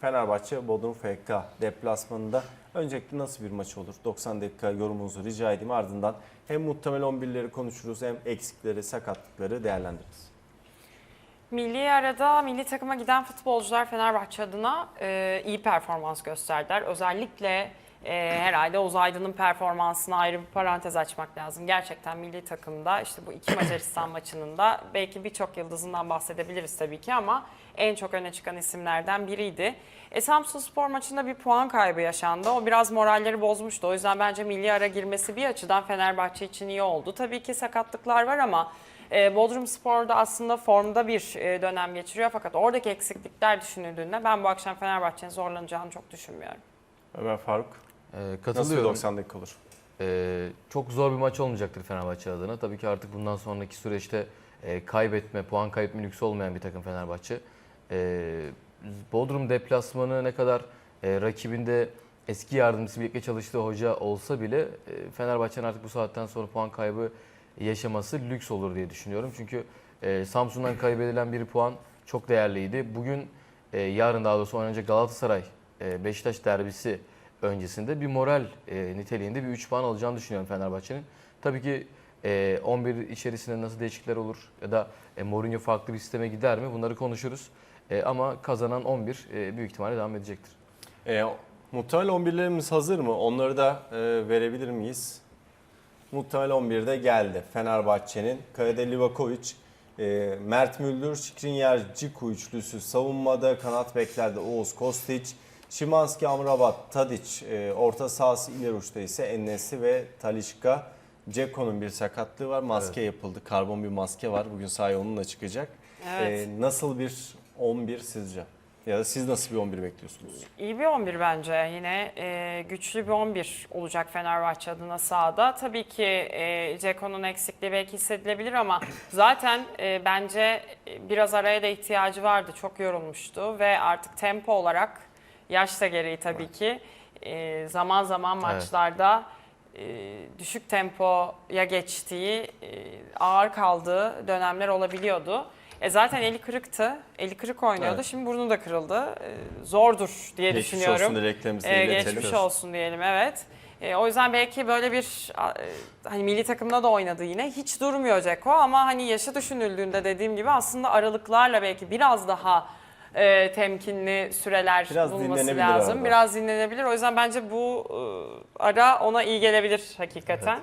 Fenerbahçe Bodrum FK deplasmanında öncelikle nasıl bir maç olur? 90 dakika yorumunuzu rica edeyim. Ardından hem muhtemel 11'leri konuşuruz hem eksikleri, sakatlıkları değerlendiririz. Milli arada milli takıma giden futbolcular Fenerbahçe adına e, iyi performans gösterdiler. Özellikle e, herhalde Oğuz Aydın'ın performansına ayrı bir parantez açmak lazım. Gerçekten milli takımda işte bu iki Macaristan maçının da belki birçok yıldızından bahsedebiliriz tabii ki ama en çok öne çıkan isimlerden biriydi. E, Samsun Spor maçında bir puan kaybı yaşandı. O biraz moralleri bozmuştu. O yüzden bence milli ara girmesi bir açıdan Fenerbahçe için iyi oldu. Tabii ki sakatlıklar var ama e, Bodrum Spor'da aslında formda bir e, dönem geçiriyor fakat oradaki eksiklikler düşünüldüğünde ben bu akşam Fenerbahçe'nin zorlanacağını çok düşünmüyorum. Ömer Faruk Nasıl bir katılıyorum. 90 dakika olur? Ee, çok zor bir maç olmayacaktır Fenerbahçe adına. Tabii ki artık bundan sonraki süreçte e, kaybetme, puan kaybetme lüksü olmayan bir takım Fenerbahçe. Ee, Bodrum deplasmanı ne kadar e, rakibinde eski yardımcısı birlikte çalıştığı hoca olsa bile e, Fenerbahçe'nin artık bu saatten sonra puan kaybı yaşaması lüks olur diye düşünüyorum. Çünkü e, Samsun'dan kaybedilen bir puan çok değerliydi. Bugün e, yarın daha doğrusu oynanacak Galatasaray e, Beşiktaş derbisi öncesinde bir moral e, niteliğinde bir 3 puan alacağını düşünüyorum Fenerbahçe'nin. Tabii ki e, 11 içerisinde nasıl değişiklikler olur ya da e, Mourinho farklı bir sisteme gider mi bunları konuşuruz. E, ama kazanan 11 e, büyük ihtimalle devam edecektir. E, muhtemel 11'lerimiz hazır mı? Onları da e, verebilir miyiz? Muhtemel 11'de geldi. Fenerbahçe'nin Kayade Livakovic, e, Mert Müldür, Şikrinyer, Ciku savunmada, kanat beklerde Oğuz Kostić, Şimanski, Amrabat, Tadic, e, orta sahası ileri uçta ise Ennesi ve Talişka. Ceko'nun bir sakatlığı var. Maske yapıldı. Karbon bir maske var. Bugün sahaya onunla çıkacak. Evet. E, nasıl bir 11 sizce? Ya da siz nasıl bir 11 bekliyorsunuz? İyi bir 11 bence. Yine e, güçlü bir 11 olacak Fenerbahçe adına sahada. Tabii ki e, Ceko'nun eksikliği belki hissedilebilir ama zaten e, bence e, biraz araya da ihtiyacı vardı. Çok yorulmuştu ve artık tempo olarak yaş da gereği tabii ki e, zaman zaman Evet. maçlarda e, düşük tempoya geçtiği, e, ağır kaldığı dönemler olabiliyordu. E zaten eli kırıktı. Eli kırık oynuyordu. Evet. Şimdi burnu da kırıldı. E, zordur diye Geçmiş düşünüyorum. olsun dileklerimizi E, iletelim. geçmiş olsun diyelim evet. E, o yüzden belki böyle bir e, hani milli takımda da oynadı yine. Hiç durmuyor Ceko ama hani yaşı düşünüldüğünde dediğim gibi aslında aralıklarla belki biraz daha e, temkinli süreler Biraz bulması dinlenebilir lazım. arada. Biraz dinlenebilir. O yüzden bence bu e, ara ona iyi gelebilir hakikaten.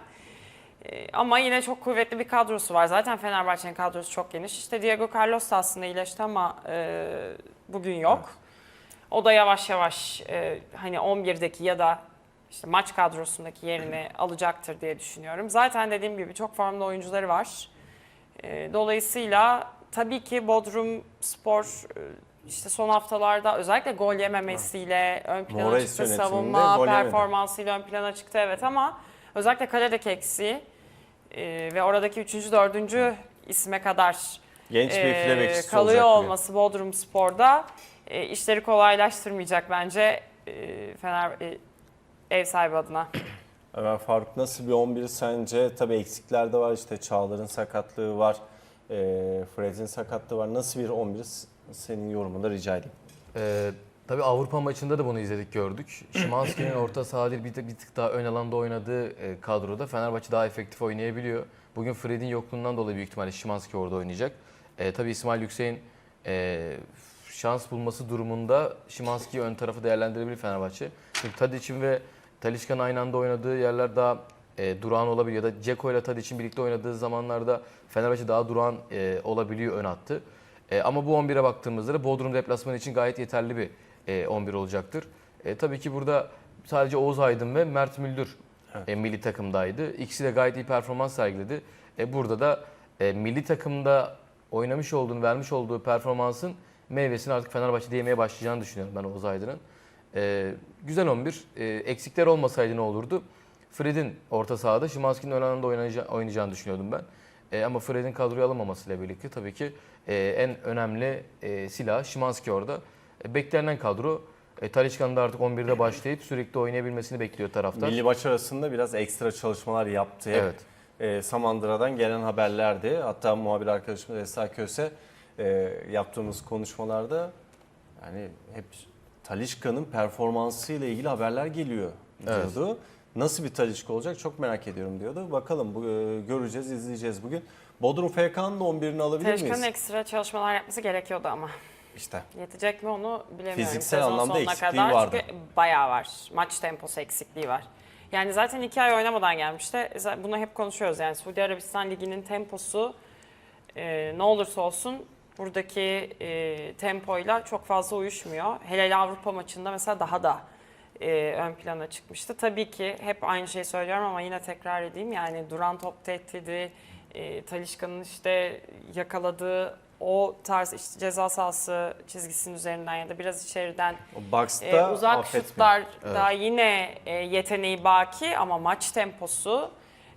E, Ama yine çok kuvvetli bir kadrosu var. Zaten Fenerbahçe'nin kadrosu çok geniş. İşte Diego Carlos da aslında iyileşti ama e, bugün yok. O da yavaş yavaş e, hani 11'deki ya da işte maç kadrosundaki yerini alacaktır diye düşünüyorum. Zaten dediğim gibi çok formda oyuncuları var. E, dolayısıyla tabii ki Bodrum Spor e, işte son haftalarda özellikle gol yememesiyle ön plana Moraes çıktı. Savunma gol yemedi. performansıyla ön plana çıktı evet ama özellikle kaledeki eksiği e, ve oradaki 3. 4. isme kadar Genç bir e, kalıyor olması Bodrum Spor'da e, işleri kolaylaştırmayacak bence e, Fener e, ev sahibi adına. Ömer Faruk nasıl bir 11 sence? Tabii eksikler de var işte Çağlar'ın sakatlığı var. E, Fred'in sakatlığı var. Nasıl bir 11 senin yorumunu rica edeyim. Ee, tabii Avrupa maçında da bunu izledik gördük. Şimanski'nin orta saha değil bir, bir tık daha ön alanda oynadığı e, kadroda Fenerbahçe daha efektif oynayabiliyor. Bugün Fred'in yokluğundan dolayı büyük ihtimalle Şimanski orada oynayacak. E, tabii İsmail Yüksek'in e, şans bulması durumunda Şimanski'yi ön tarafı değerlendirebilir Fenerbahçe. Çünkü Tadic'in ve Talişka'nın aynı anda oynadığı yerler daha e, durağan olabiliyor. Ya da Ceko ile Tadic'in birlikte oynadığı zamanlarda Fenerbahçe daha durağan e, olabiliyor ön hattı. E, ama bu 11'e baktığımızda da Bodrum deplasmanı için gayet yeterli bir e, 11 olacaktır. E, tabii ki burada sadece Oğuz Aydın ve Mert Müldür e, milli takımdaydı. İkisi de gayet iyi performans sergiledi. E, burada da e, milli takımda oynamış olduğunu, vermiş olduğu performansın meyvesini artık Fenerbahçe'de yemeye başlayacağını düşünüyorum ben Oğuz Aydın'ın. E, güzel 11. E, eksikler olmasaydı ne olurdu? Fred'in orta sahada, Şimanski'nin ön alanda oynayacağı- oynayacağını düşünüyordum ben. E, ama Fred'in kadroya alınmamasıyla birlikte tabii ki e, en önemli e, silah Şimanski orada. E, beklenen kadro. E, Talisca'nın da artık 11'de başlayıp sürekli oynayabilmesini bekliyor taraftar. Milli maç arasında biraz ekstra çalışmalar yaptı. Evet. E, Samandıra'dan gelen haberlerdi. Hatta muhabir arkadaşımız Esra Köse e, yaptığımız konuşmalarda yani hep Talişka'nın performansıyla ilgili haberler geliyor Evet. Nasıl bir Talişka olacak çok merak ediyorum diyordu. Bakalım bu, e, göreceğiz, izleyeceğiz bugün. Bodrum FK'nın da 11'ini alabilir Talişka'nın miyiz? ekstra çalışmalar yapması gerekiyordu ama. İşte Yetecek mi onu bilemiyorum. Fiziksel Sezon anlamda sonuna eksikliği kadar vardı. Çünkü bayağı var. Maç temposu eksikliği var. Yani zaten iki ay oynamadan gelmişti. Bunu hep konuşuyoruz yani Suudi Arabistan Ligi'nin temposu e, ne olursa olsun buradaki e, tempoyla çok fazla uyuşmuyor. Hele Avrupa maçında mesela daha da e, ön plana çıkmıştı. Tabii ki hep aynı şeyi söylüyorum ama yine tekrar edeyim. Yani duran top tehdidi, e, Talişka'nın işte yakaladığı o tarz işte ceza sahası çizgisinin üzerinden ya da biraz içeriden o box'ta e, uzak affetmiyor. şutlar da yine e, yeteneği baki ama maç temposu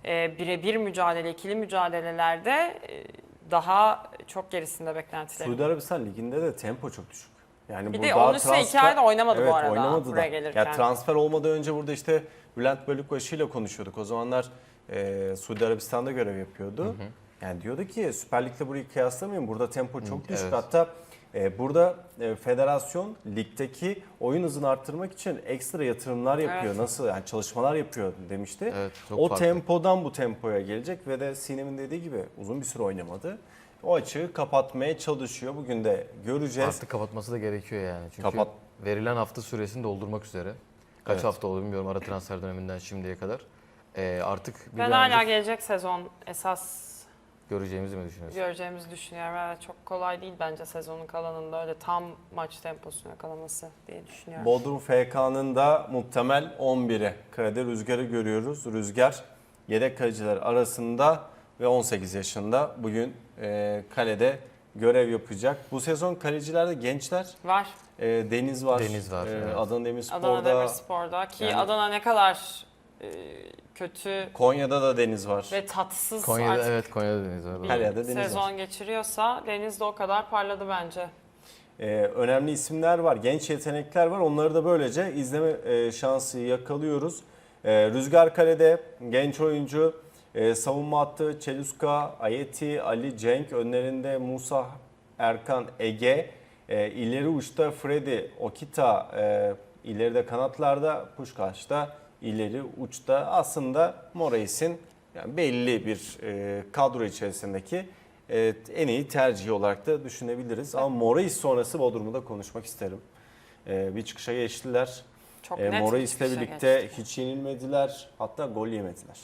e, birebir mücadele, ikili mücadelelerde e, daha çok gerisinde beklentilerim. Suudi Arabistan Ligi'nde de tempo çok düşük. Yani Bir burada de onun üstüne iki ayda oynamadı bu evet, arada oynamadı buraya da. gelirken. Ya transfer olmadan önce burada işte Bülent Bölükbaşı ile konuşuyorduk. O zamanlar e, Suudi Arabistan'da görev yapıyordu. Yani diyordu ki Süper Lig'le burayı kıyaslamayın. Burada tempo çok düşük. evet. Hatta e, burada e, federasyon ligdeki oyun hızını arttırmak için ekstra yatırımlar yapıyor. Evet. Nasıl yani çalışmalar yapıyor demişti. Evet, o farklı. tempodan bu tempoya gelecek ve de Sinem'in dediği gibi uzun bir süre oynamadı. O açığı kapatmaya çalışıyor. Bugün de göreceğiz. Artık kapatması da gerekiyor yani. Çünkü Kapat- verilen hafta süresini doldurmak üzere. Kaç Evet. hafta oldu bilmiyorum ara transfer döneminden şimdiye kadar. Ee, artık bir Ben an hala önce gelecek sezon esas göreceğimizi mi düşünüyorsun? göreceğimizi düşünüyorum. Evet, çok kolay değil bence sezonun kalanında öyle tam maç temposunu yakalaması diye düşünüyorum. Bodrum FK'nın da muhtemel 11'i. Kalede Rüzgar'ı görüyoruz. Rüzgar yedek kaleciler arasında ve 18 yaşında bugün e, kalede görev yapacak. Bu sezon kalecilerde gençler. Var. E, Deniz var. Deniz var, E, evet. Adana Demirspor'da. Adana Demirspor'da ki Yani- Adana ne kadar e, kötü Konya'da da Deniz var. ve tatsız Konya'da artık evet Konya'da deniz var. Her yerde Deniz sezon var. geçiriyorsa Deniz de o kadar parladı bence. Ee, önemli isimler var, genç yetenekler var. Onları da böylece izleme e, şansı yakalıyoruz. Ee, Rüzgar Kale'de genç oyuncu, e, savunma hattı Çeluska, Ayeti, Ali Cenk, önlerinde Musa, Erkan, Ege, e, ileri uçta Freddy, Okita, e, ileride kanatlarda Puşkaş'ta, ileri uçta aslında Morais'in yani belli bir e, kadro içerisindeki e, en iyi tercihi olarak da düşünebiliriz. Ama Morais sonrası Bodrum'u da konuşmak isterim. E, bir çıkışa geçtiler. Çok E, Morais'le birlikte geçti. hiç yenilmediler. Hatta gol yemediler.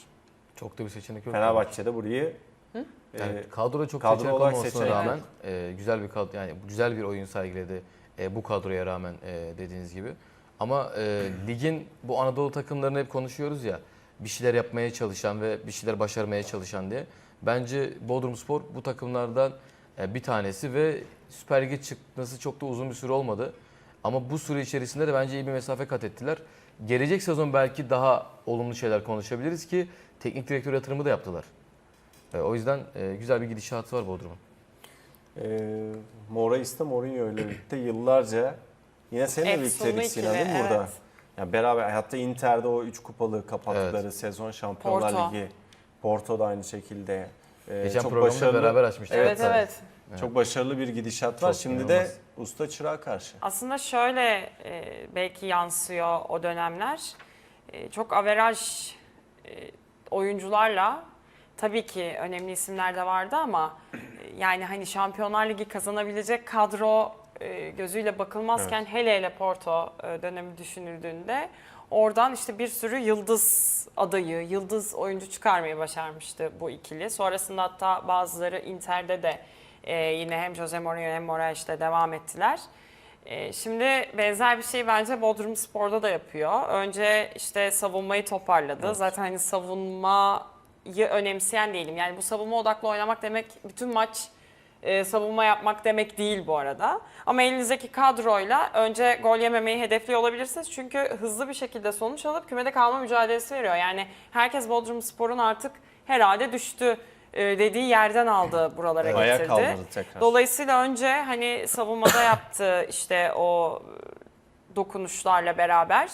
Çok da bir seçenek yok. Fenerbahçe'de burayı e, Yani kadroda çok kadro seçenek olarak olmamasına seçenek- rağmen e, güzel bir kadro yani güzel bir oyun sergiledi e, bu kadroya rağmen e, dediğiniz gibi. Ama e, ligin bu Anadolu takımlarını hep konuşuyoruz ya bir şeyler yapmaya çalışan ve bir şeyler başarmaya çalışan diye. Bence Bodrumspor bu takımlardan e, bir tanesi ve Süper Lig'e çıkması çok da uzun bir süre olmadı. Ama bu süre içerisinde de bence iyi bir mesafe kat ettiler. Gelecek sezon belki daha olumlu şeyler konuşabiliriz ki teknik direktör yatırımı da yaptılar. E, o yüzden e, güzel bir gidişatı var Bodrum'un. e, Morais'te Mourinho ile birlikte yıllarca yine seninle birlikteydik Sinan değil mi burada? evet. Yani beraber hatta Inter'de o 3 kupalı kapattıkları sezon Şampiyonlar Porto. Ligi. Porto'da aynı şekilde. E, Geçen çok başarılı, beraber açmıştık. Evet tabii. evet. Çok başarılı bir gidişat var. Çok Şimdi de inanılmaz. usta çırağa karşı. Aslında şöyle e, belki yansıyor o dönemler. E, çok averaj e, oyuncularla tabii ki önemli isimler de vardı ama e, yani hani Şampiyonlar Ligi kazanabilecek kadro e, gözüyle bakılmazken hele hele Porto e, dönemi düşünüldüğünde oradan işte bir sürü yıldız adayı, yıldız oyuncu çıkarmayı başarmıştı bu ikili. Sonrasında hatta bazıları Inter'de de e, yine hem Jose Mourinho hem Moraes'le devam ettiler. E, Şimdi benzer bir şey bence Bodrum Spor'da da yapıyor. Önce işte savunmayı toparladı. Zaten hani savunmayı önemseyen değilim. Yani bu savunma odaklı oynamak demek bütün maç e, savunma yapmak demek değil bu arada. Ama elinizdeki kadroyla önce gol yememeyi hedefliyor olabilirsiniz. Çünkü hızlı bir şekilde sonuç alıp kümede kalma mücadelesi veriyor. Yani herkes Bodrum Spor'un artık herhalde düştü dediği yerden aldı buralara Ayağa getirdi. kaldırdı tekrar. Dolayısıyla önce hani savunmada yaptığı işte o e, dokunuşlarla beraber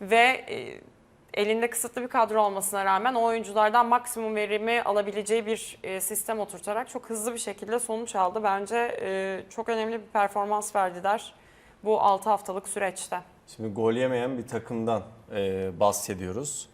ve e, elinde kısıtlı bir kadro olmasına rağmen o oyunculardan maksimum verimi alabileceği bir e, sistem oturtarak çok hızlı bir şekilde sonuç aldı. Bence e, çok önemli bir performans verdiler bu 6 haftalık süreçte. Şimdi gol yemeyen bir takımdan e, bahsediyoruz.